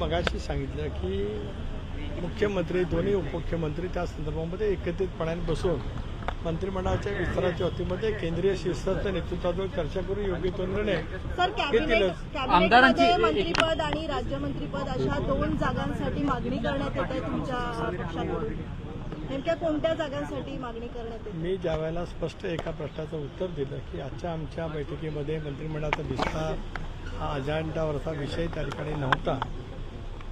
मगाशी सांगितलं की मुख्यमंत्री दोन्ही उपमुख्यमंत्री त्या संदर्भामध्ये एकत्रितपणाने बसून मंत्रिमंडळाच्या विस्ताराच्या वतीमध्ये केंद्रीय शिस्तच्या नेतृत्वावर चर्चा करून योग्य तो निर्णय सर कॅबिनेट घेतीलच. कॅबिनेटमध्ये मंत्रीपद आणि राज्यमंत्रीपद अशा दोन जागांसाठी मागणी करण्यात येत आहे तुमच्या पक्षाकडून नेमक्या कोणत्या जागांसाठी मागणी करण्यात येते? मी ज्या वेळेला स्पष्ट एका प्रश्नाचं उत्तर दिलं की आजच्या आमच्या बैठकीमध्ये मंत्रिमंडळाचा विस्तार हा अजेंडावरचा विषय त्या ठिकाणी नव्हता.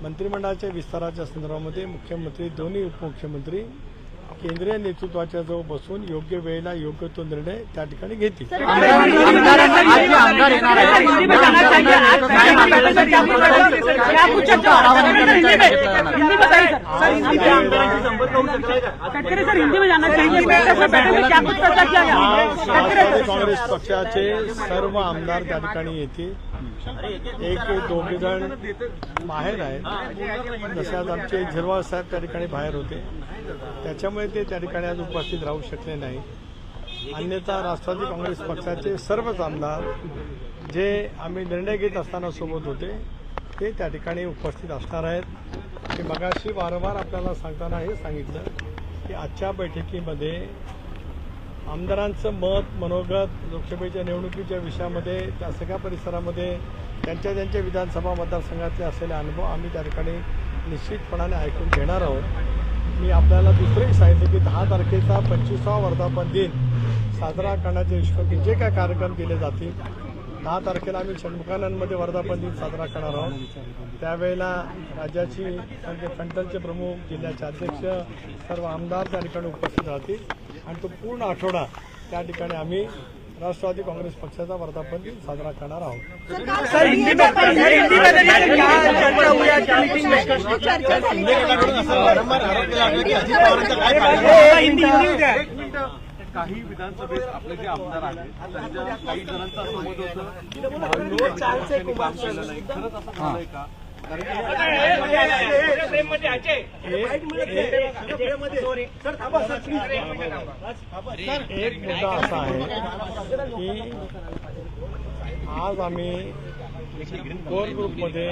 मंत्रिमंडळाच्या विस्ताराच्या संदर्भामध्ये मुख्यमंत्री दोन्ही उपमुख्यमंत्री केंद्रीय नेतृत्वाच्या जवळ बसून योग्य वेळेला योग्य तो निर्णय त्या ठिकाणी घेतील कटकरी सर हिंदी में जाना चाहिए क्या कुछ किया काँग्रेस पक्षाचे सर्व आमदार त्या ठिकाणी येतील. एक दोघे जण बाहेर आहेत. जसे आज आमचे झिरवाळ साहेब त्या ठिकाणी बाहेर होते. त्याच्यामुळे ते त्या ठिकाणी आज उपस्थित राहू शकले नाही. अन्यथा राष्ट्रवादी काँग्रेस पक्षाचे सर्वच आमदार जे आम्ही निर्णय घेत असताना सोबत होते ते त्या ठिकाणी उपस्थित असणार आहेत. की मगाशी वारंवार आपल्याला सांगताना हे सांगितलं की आजच्या बैठकीमध्ये आमदारांचं मत मनोगत लोकसभेच्या निवडणुकीच्या विषयामध्ये त्या सगळ्या परिसरामध्ये त्यांच्या त्यांच्या विधानसभा मतदारसंघातले असलेले अनुभव आम्ही त्या ठिकाणी निश्चितपणाने ऐकून घेणार आहोत. मी आपल्याला दुसरंही सांगितलं की दहा तारखेचा पंचवीसावा वर्धापन दिन साजरा करण्याच्या हिशोबाने जे काय कार्यक्रम केले जातील दहा तारखेला आम्ही षण्मुखानंदमध्ये वर्धापन दिन साजरा करणार आहोत. त्यावेळेला राज्याची म्हणजे फ्रंटलचे प्रमुख जिल्ह्याचे अध्यक्ष सर्व आमदार त्या ठिकाणी उपस्थित राहतील. आणि तो पूर्ण आठवडा त्या ठिकाणी आम्ही राष्ट्रवादी काँग्रेस पक्षाचा वर्धापन दिन साजरा करणार आहोत. काही विधानसभेत आपले जे आमदार आहेत त्यांच्या काही जणांचं असं मत होतं नाही खरंच असं झालंय का एक मुद्दा असा आहे की आज आम्ही कोर ग्रुपमध्ये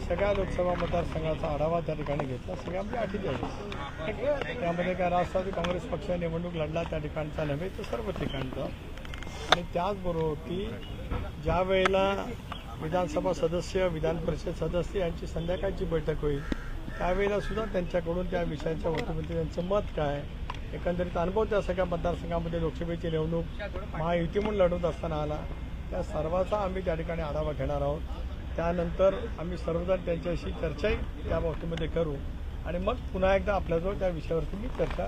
सगळ्या लोकसभा मतदारसंघाचा आढावा त्या ठिकाणी घेतला. सगळ्या म्हणजे अठ्ठेचाळीस त्यामध्ये काय राष्ट्रवादी काँग्रेस पक्ष निवडणूक लढला त्या ठिकाणचा नव्हे तर सर्व ठिकाणचा. आणि त्याचबरोबर की ज्या वेळेला विधानसभा सदस्य विधान परिषद सदस्य यांची संध्याकाळची बैठक होईल त्यावेळेला सुद्धा त्यांच्याकडून त्या विषयाच्या वतीमध्ये त्यांचं मत काय एकंदरीत अनुभव त्या सगळ्या मतदारसंघामध्ये लोकसभेची निवडणूक महायुती म्हणून लढवत असताना आला. त्या सर्वाचा आम्ही त्या ठिकाणी आढावा घेणार आहोत. त्यानंतर आम्ही सर्वजण त्यांच्याशी चर्चाही त्या बाबतीमध्ये करू. आणि मग पुन्हा एकदा आपल्याजवळ त्या विषयावरती मी चर्चा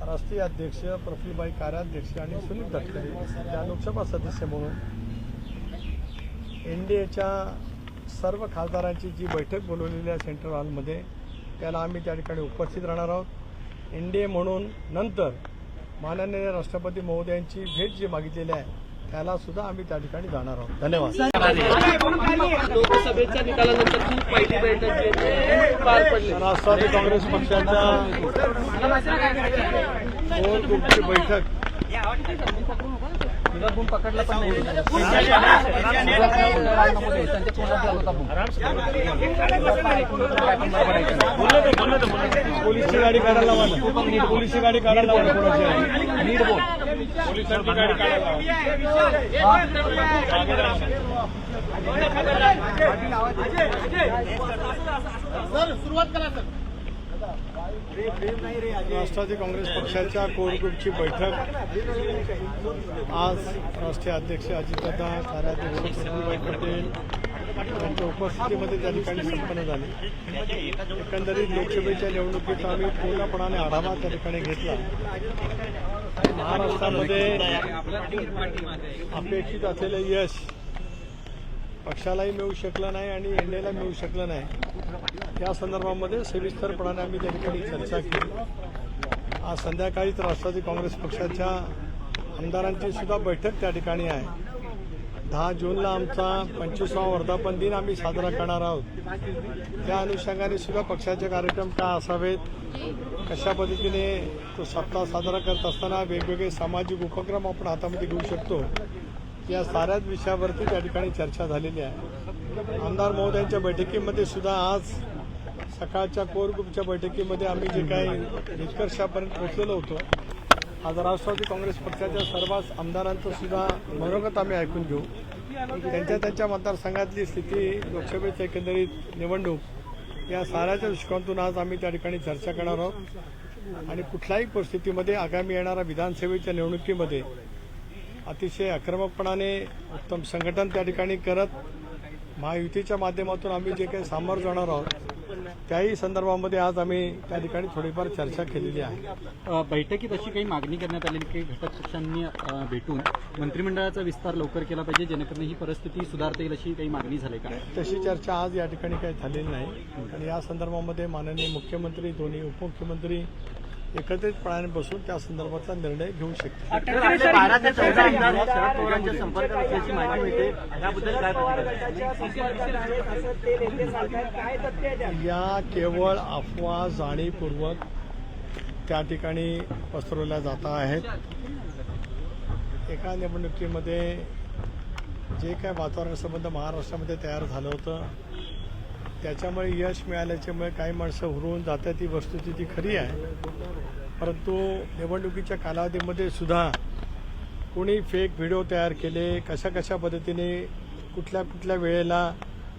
राष्ट्रीय अध्यक्ष प्रफुल्लभाई कार्याध्यक्ष आणि सुनील तटकरे या लोकसभा सदस्य म्हणून एनडीएच्या सर्व खासदारांची जी बैठक बोलवलेली आहे सेंट्रल हॉलमध्ये त्याला आम्ही त्या ठिकाणी उपस्थित राहणार आहोत. एनडीए म्हणून नंतर माननीय राष्ट्रपती महोदयांची भेट जी मागितलेली आहे त्याला सुद्धा आम्ही त्या ठिकाणी जाणार आहोत. धन्यवाद. लोकसभेच्या निकालानंतरची पहिली बैठक जी आहे ती पार पडली. राष्ट्रवादी काँग्रेस पक्षाच्या कोर ग्रुपची बैठक पकडला पण नाही. पोलीसची गाडी काढायला लावा पोलीसची गाडी काढायला लावा कोणाची नीट बोल. पोलिसांची गाडी काढायला लावा. राष्ट्रवादी काँग्रेस पक्षाच्या कोर ग्रुपची बैठक. आज राष्ट्रीय अध्यक्ष अजितदादा कार्याध्यक्ष प्रफुल्लभाई पटेल यांच्या उपस्थितीमध्ये त्या ठिकाणी संपन्न झाली. एकंदरीत लोकसभेच्या निवडणुकीचा आम्ही पूर्णपणाने आढावा त्या ठिकाणी घेतला. महाराष्ट्रामध्ये अपेक्षित असलेलं यश पक्षालाही मिळू शकलं नाही आणि एनडीएला मिळू शकलं नाही. या संदर्भामध्ये सविस्तरपणाने आम्ही त्या ठिकाणी चर्चा केली. आज संध्याकाळीच राष्ट्रवादी काँग्रेस पक्षाच्या आमदारांची सुद्धा बैठक त्या ठिकाणी आहे. दहा जूनला आमचा पंचवीसावा वर्धापन दिन आम्ही साजरा करणार आहोत. त्या अनुषंगाने सुद्धा पक्षाचे कार्यक्रम काय असावेत? कशा पद्धतीने तो सप्ताह साजरा करत असताना वेगवेगळे सामाजिक उपक्रम आपण हातामध्ये घेऊ शकतो? या साऱ्याच विषयावरती त्या ठिकाणी चर्चा झालेली आहे. आमदार महोदयांच्या बैठकीमध्ये सुद्धा आज सकाळच्या कोर ग्रुपच्या बैठकीमध्ये आम्ही जे काही निष्कर्षापर्यंत पोहोचलेलो होतो आज राष्ट्रवादी काँग्रेस पक्षाच्या सर्वच आमदारांचं सुद्धा मनोगत आम्ही ऐकून घेऊ. त्यांच्या त्यांच्या मतदारसंघातली स्थिती लोकसभेच्या एकंदरीत निवडणूक या साऱ्याच्या दृष्टिकोनातून आज आम्ही त्या ठिकाणी चर्चा करणार आहोत. आणि कुठल्याही परिस्थितीमध्ये आगामी येणाऱ्या विधानसभेच्या निवडणुकीमध्ये अतिशय आक्रमकपणाने उत्तम संघटन त्या ठिकाणी करत महायुतीच्या माध्यमातून आम्ही जे काही सामोरं जाणार आहोत त्याही संदर्भामध्ये आज आम्ही त्या ठिकाणी थोडीफार चर्चा केलेली आहे. बैठकीत अशी काही मागणी करण्यात आलेली काही घटक पक्षांनी भेटून मंत्रिमंडळाचा विस्तार लवकर केला पाहिजे जेणेकरून ही परिस्थिती सुधारता येईल अशी काही मागणी झाली का? तशी चर्चा आज या ठिकाणी काही झालेली नाही. आणि या संदर्भामध्ये माननीय मुख्यमंत्री दोन्ही उपमुख्यमंत्री एकत्रितपणाने बसून त्या संदर्भातला निर्णय घेऊ शकतील बारा ते चौदा आमदार शरद पवारांच्या संपर्कात असल्याची माहिती मिळते. त्याबद्दल काय या केवळ अफवा जाणीवपूर्वक त्या ठिकाणी पसरवल्या जात आहेत. एका निवडणुकीमध्ये जे काय वातावरण संबंध महाराष्ट्रामध्ये तयार झालं होतं त्याच्यामुळे यश मिळाल्याच्यामुळे काही माणसं हुरवून जातात ही वस्तुस्थिती खरी आहे. परंतु निवडणुकीच्या कालावधीमध्ये सुद्धा कोणी फेक व्हिडिओ तयार केले कशा कशा पद्धतीने कुठल्या कुठल्या वेळेला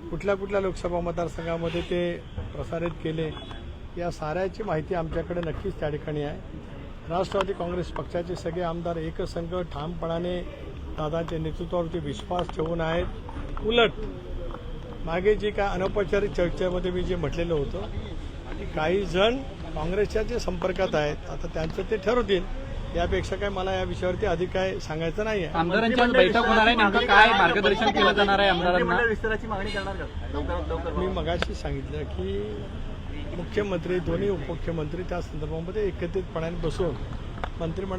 कुठल्या कुठल्या लोकसभा मतदारसंघामध्ये ते प्रसारित केले या साऱ्याची माहिती आमच्याकडे नक्कीच त्या ठिकाणी आहे. राष्ट्रवादी काँग्रेस पक्षाचे सगळे आमदार एकसंघ ठामपणाने दादांच्या नेतृत्वावरती विश्वास ठेवून आहेत. उलट मागे जी काय अनौपचारिक चर्चेमध्ये मी जे म्हटलेलं होतं की काही जण काँग्रेसच्या जे संपर्कात आहेत आता त्यांचं ते ठरवतील. यापेक्षा काय मला या विषयावरती अधिक काय सांगायचं नाही आहे आमदारांची आज बैठक होणार आहे नेमकं काय मार्गदर्शन केलं जाणार आहे आमदारांना? मंत्रिमंडळ विस्ताराची मागणी करणार का? लवकरात लवकर मी मगाशी सांगितलं की मुख्यमंत्री दोन्ही उपमुख्यमंत्री त्या संदर्भामध्ये एकत्रितपणाने बसून मंत्रिमंडळ